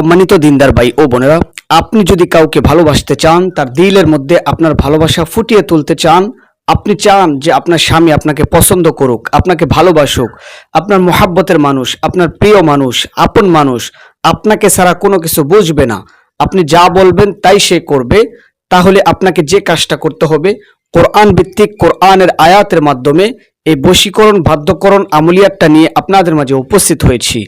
সম্মানিত দিনদার ভাই ও বোনেরা, আপনি যদি কাউকে ভালোবাসতে চান, তার দিলের মধ্যে আপনার ভালোবাসা ফুটিয়ে তুলতে চান, আপনি চান যে আপনার স্বামী আপনাকে পছন্দ করুক, আপনাকে ভালোবাসুক, আপনার মোহাব্বতের মানুষ, আপনার প্রিয় মানুষ, আপন মানুষ, আপনাকে ছাড়া কোনো কিছু বুঝবে না। আপনি যা বলবেন তাই সে করবে। তাহলে আপনাকে যে কাজটা করতে হবে, কোরআন ভিত্তিক কোরআনের আয়াতের মাধ্যমে এই বশীকরণ, বাধ্যকরণ, আমলিয়াতটা নিয়ে আপনাদের মাঝে উপস্থিত হয়েছি।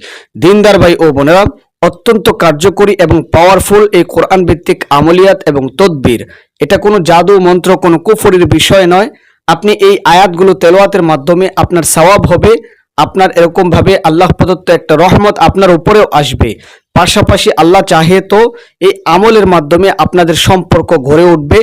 দিনদার ভাই ও বোনেরা অত্যন্ত কার্যকরী এবং পাওয়ারফুল এই কোরআন ভিত্তিক আমলিয়াত এবং তদবির। এটা কোনো জাদু মন্ত্র, কোনো কুফরির বিষয় নয়। আপনি এই আয়াতগুলো তেলোয়াতের মাধ্যমে আপনার সওয়াব হবে। আপনার এরকমভাবে আল্লাহ প্রদত্ত একটা রহমত আপনার উপরেও আসবে। পাশাপাশি আল্লাহ চাহে তো এই আমলের মাধ্যমে আপনাদের সম্পর্ক গড়ে উঠবে,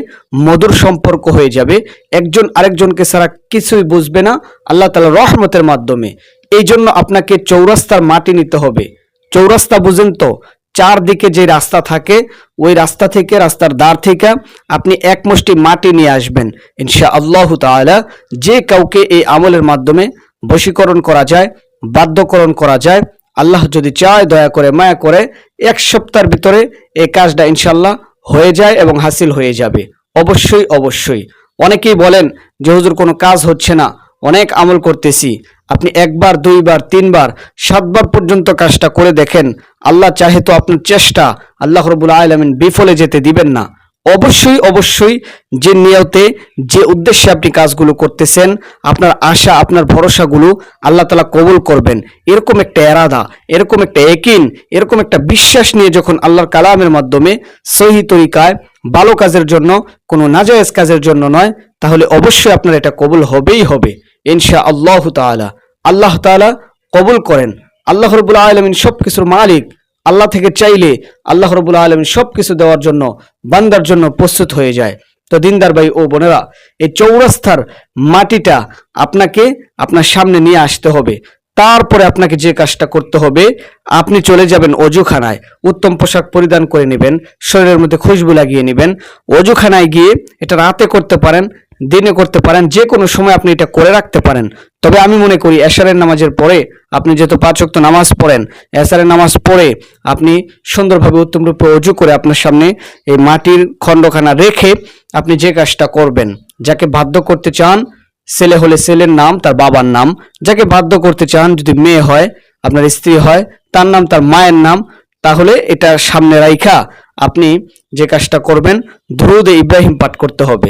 মধুর সম্পর্ক হয়ে যাবে। একজন আরেকজনকে ছাড়া কিছুই বুঝবে না আল্লাহ তালা রহমতের মাধ্যমে। এই জন্য আপনাকে চৌরাস্তার মাটি নিতে হবে। চৌরাস্তা বুঝেন তো চারদিকে যে রাস্তা থাকে, ওই রাস্তা থেকে, রাস্তার দ্বার থেকে আপনি এক মুষ্টি মাটি নিয়ে আসবেন। ইনশা আল্লাহ তাআলা যে কাউকে এই আমলের মাধ্যমে বশীকরণ করা যায়, বাধ্যকরণ করা যায়, আল্লাহ যদি চায়, দয়া করে, মায়া করে, এক সপ্তাহের ভিতরে এই কাজটা ইনশাল্লাহ হয়ে যায় এবং হাসিল হয়ে যাবে। অবশ্যই অবশ্যই। অনেকেই বলেন যে, হুজুর, কোনো কাজ হচ্ছে না। অনেক আমল করতেছি। আপনি একবার, দুইবার, তিনবার, সাতবার পর্যন্ত কাজটা করে দেখেন। আল্লাহ চাহে তো আপনার চেষ্টা আল্লাহ রবুল আলমিন বিফলে যেতে দিবেন না। অবশ্যই অবশ্যই যে নিয়তে, যে উদ্দেশ্যে আপনি কাজগুলো করতেছেন, আপনার আশা, আপনার ভরসাগুলো আল্লাহ তালা কবুল করবেন। এরকম একটা এরাদা, এরকম একটা একিন এরকম একটা বিশ্বাস নিয়ে যখন আল্লাহর কালামের মাধ্যমে সহি তরিকায়, ভালো কাজের জন্য, কোনো নাজায়েজ কাজের জন্য নয়, তাহলে অবশ্যই আপনার এটা কবুল হবেই হবে ইনশা আল্লাহ তাআলা। আল্লাহ তাআলা কবুল করেন। আল্লাহ রবুল্লা আলমিন সব কিছুর মালিক। আল্লাহ থেকে চাইলে আল্লাহ রবুল আলমিন সব কিছু দেওয়ার জন্য বান্দার জন্য প্রস্তুত হয়ে যায়। তো দিনদার ভাই ও বোনেরা, এই চৌরাস্তার মাটিটা আপনাকে আপনার সামনে নিয়ে আসতে হবে। তারপরে আপনাকে যে কাজটা করতে হবে, আপনি চলে যাবেন অজুখানায়। উত্তম পোশাক পরিধান করে নেবেন, শরীরের মধ্যে খুশবু লাগিয়ে নেবেন। অজুখানায় গিয়ে এটা রাতে করতে পারেন দিনে করতে পারেন, যে কোনো সময় আপনি এটা করে রাখতে পারেন। তবে আমি মনে করি এশারের নামাজের পরে আপনি যেহেতু পাঁচ ওয়াক্ত নামাজ পড়েন, এশারের নামাজ পড়ে আপনি সুন্দরভাবে উত্তম রূপে অজু করে আপনার সামনে এই মাটির খণ্ডখানা রেখে আপনি যে কাজটা করবেন, যাকে বাধ্য করতে চান ছেলে হলে ছেলের নাম, তার বাবার নাম, যাকে বাধ্য করতে চান যদি মেয়ে হয়, আপনার স্ত্রী হয়, তার নাম, তার মায়ের নাম, তাহলে এটা সামনে রাইখা আপনি যে কাজটা করবেন দ্রুদ ইব্রাহিম পাঠ করতে হবে।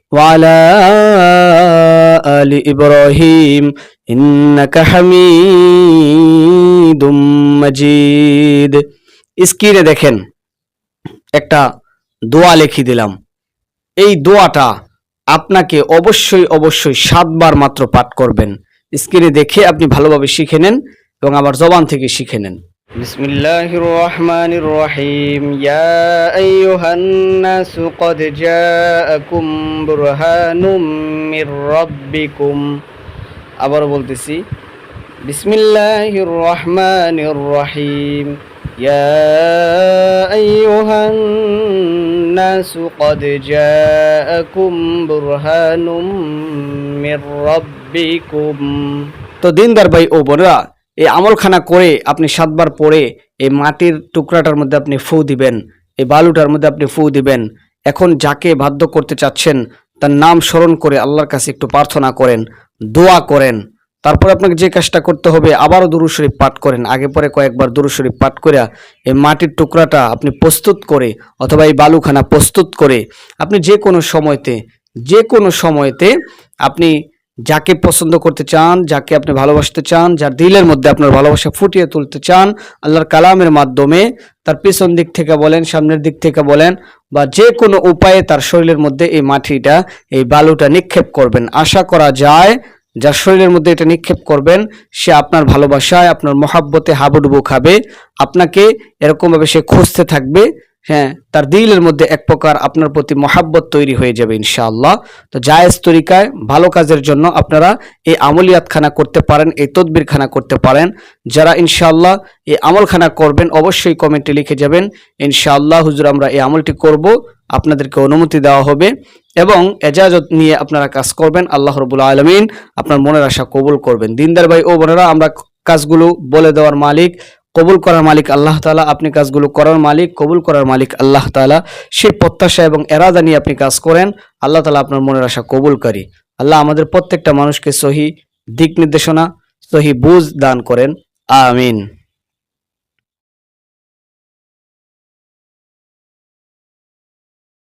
وعلى آل إبراهيم إنك حميد مجيد স্ক্রিনে দেখেন একটা দোয়া লিখে দিলাম এই দোয়াটা আপনাকে অবশ্যই অবশ্যই সাতবার মাত্র পাঠ করবেন স্ক্রিনে দেখে আপনি ভালোভাবে শিখে নেন এবং আবার জবান থেকে শিখে নেন بسم الله الرحمن الرحيم يا أيها الناس قد جاءكم برهان من ربكم আবার বলতেছি বিসমিল্লাহির রহমানির রহিম يا أيها الناس قد جاءكم برهان من ربكم তো দিনদার ভাই ও বোনেরা এই আমলখানা করে আপনি সাতবার পরে এই মাটির টুকরাটার মধ্যে আপনি ফু দিবেন, এই বালুটার মধ্যে আপনি ফু দিবেন। এখন যাকে বাধ্য করতে চাচ্ছেন, তার নাম স্মরণ করে আল্লাহর কাছে একটু প্রার্থনা করেন, দোয়া করেন। তারপর আপনাকে যে কাজটা করতে হবে, আবারও দুরু শরীফ পাঠ করেন। আগে পরে কয়েকবার দুরু শরীফ পাঠ করে এই মাটির টুকরাটা আপনি প্রস্তুত করে অথবা এই বালুখানা প্রস্তুত করে আপনি যে কোনো সময়তে যে কোনো সময়তে আপনি যাকে পছন্দ করতে চান, যাকে আপনি ভালোবাসতে চান, যার দিলের মধ্যে আপনার ভালোবাসা ফুটিয়ে তুলতে চান, আল্লাহর কালামের মাধ্যমে তার পিছন দিক থেকে বলেন, সামনের দিক থেকে বলেন, বা যে কোনো উপায়ে তার শরীরের মধ্যে এই মাটিটা, এই বালুটা নিক্ষেপ করবেন। আশা করা যায়, যার শরীরের মধ্যে এটা নিক্ষেপ করবেন, সে আপনার ভালোবাসায়, আপনার মহাব্বতে হাবুডুবু খাবে, আপনাকে এরকমভাবে সে খুঁজতে থাকবে হ্যাঁ তার দিলের মধ্যে এক প্রকার আপনার প্রতি মহাব্বত তৈরি হয়ে যাবে ইনশাআল্লাহ। তো জায়েজ তরিকায় ভালো কাজের জন্য আপনারা এই আমলিয়াতখানা করতে পারেন, এই তদবিরখানা করতে পারেন। যারা ইনশাআল্লাহ এই আমলখানা করবেন, অবশ্যই কমেন্টে লিখে যাবেন, ইনশাআল্লাহ হুজুর, আমরা এই আমলটি করব, আপনাদেরকে অনুমতি দেওয়া হবে এবং এজাজত নিয়ে আপনারা কাজ করবেন, আল্লাহ রবুল আলমিন আপনার মনের আশা কবুল করবেন। দিনদার ভাই ও বোনেরা, আমরা কাজগুলো বলে দেওয়ার মালিক কবুল করার মালিক আল্লাহ তালা আপনি কাজগুলো করার মালিক, কবুল করার মালিক আল্লাহ তালা সেই প্রত্যাশা এবং এরাদা নিয়ে আপনি কাজ করেন, আল্লাহ তালা আপনার মনের আশা কবুলকারী। আল্লাহ আমাদের প্রত্যেকটা মানুষকে সহি দিক নির্দেশনা, সহি বুঝ দান করেন। আমিন।